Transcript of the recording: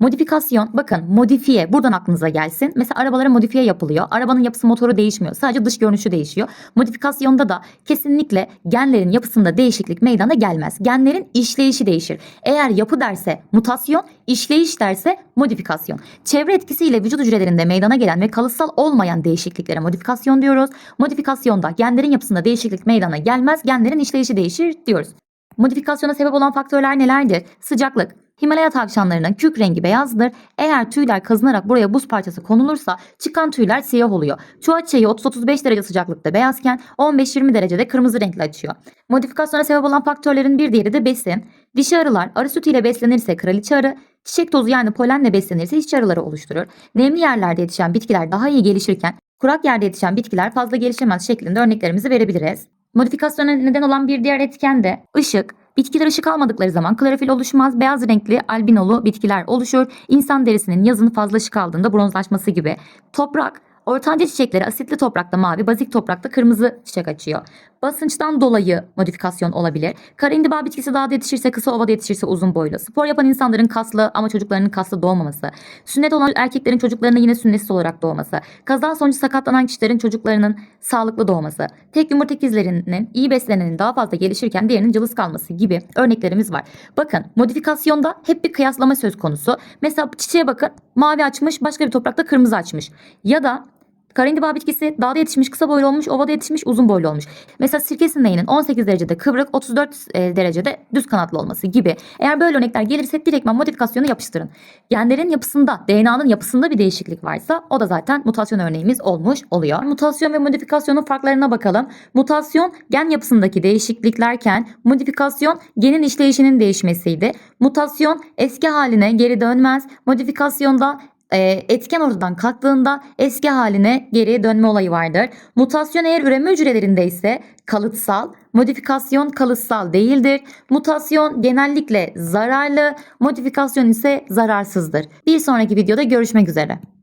Modifikasyon bakın modifiye buradan aklınıza gelsin. Mesela arabalara modifiye yapılıyor. Arabanın yapısı motoru değişmiyor. Sadece dış görünüşü değişiyor. Modifikasyonda da kesinlikle genlerin yapısında değişiklik meydana gelmez. Genlerin işleyişi değişir. Eğer yapı derse mutasyon, işleyiş derse modifikasyon. Çevre etkisiyle vücut hücrelerinde meydana gelen ve kalıtsal olmayan değişikliklere modifikasyon diyoruz. Modifikasyonda genlerin yapısında değişiklik meydana gelmez. Genlerin işleyişi değişir diyoruz. Modifikasyona sebep olan faktörler nelerdir? Sıcaklık. Himalaya tavşanlarının kük rengi beyazdır. Eğer tüyler kazınarak buraya buz parçası konulursa çıkan tüyler siyah oluyor. Çuhat çayı 30-35 derece sıcaklıkta beyazken 15-20 derecede kırmızı renkli açıyor. Modifikasyona sebep olan faktörlerin bir diğeri de besin. Dişi arılar arı sütüyle beslenirse kraliçe arı, çiçek tozu yani polenle beslenirse işçi arıları oluşturur. Nemli yerlerde yetişen bitkiler daha iyi gelişirken kurak yerde yetişen bitkiler fazla gelişemez şeklinde örneklerimizi verebiliriz. Modifikasyona neden olan bir diğer etken de ışık. Bitkiler ışık almadıkları zaman klorofil oluşmaz, beyaz renkli albinolu bitkiler oluşur. İnsan derisinin yazın fazla ışık aldığında bronzlaşması gibi. Toprak, ortanca çiçekleri asitli toprakta mavi, bazik toprakta kırmızı çiçek açıyor. Basınçtan dolayı modifikasyon olabilir. Kara indiba bitkisi dağda yetişirse kısa, ovada yetişirse uzun boylu. Spor yapan insanların kaslı ama çocuklarının kaslı doğmaması. Sünnet olan erkeklerin çocuklarının yine sünnetsiz olarak doğması. Kaza sonucu sakatlanan kişilerin çocuklarının sağlıklı doğması. Tek yumurta ikizlerinin iyi beslenenin daha fazla gelişirken diğerinin cılız kalması gibi örneklerimiz var. Bakın modifikasyonda hep bir kıyaslama söz konusu. Mesela çiçeğe bakın mavi açmış başka bir toprakta kırmızı açmış. Ya da Karendiba bitkisi dağda yetişmiş kısa boylu olmuş, ovada yetişmiş uzun boylu olmuş. Mesela sirke sineğinin 18 derecede kıvrık, 34 e, derecede düz kanatlı olması gibi. Eğer böyle örnekler gelirse direktman modifikasyonu yapıştırın. Genlerin yapısında, DNA'nın yapısında bir değişiklik varsa o da zaten mutasyon örneğimiz olmuş oluyor. Mutasyon ve modifikasyonun farklarına bakalım. Mutasyon gen yapısındaki değişikliklerken modifikasyon genin işleyişinin değişmesiydi. Mutasyon eski haline geri dönmez. Modifikasyonda e, etken ortadan kalktığında eski haline geri dönme olayı vardır. Mutasyon eğer üreme hücrelerinde ise kalıtsal, modifikasyon kalıtsal değildir. Mutasyon genellikle zararlı, modifikasyon ise zararsızdır. Bir sonraki videoda görüşmek üzere.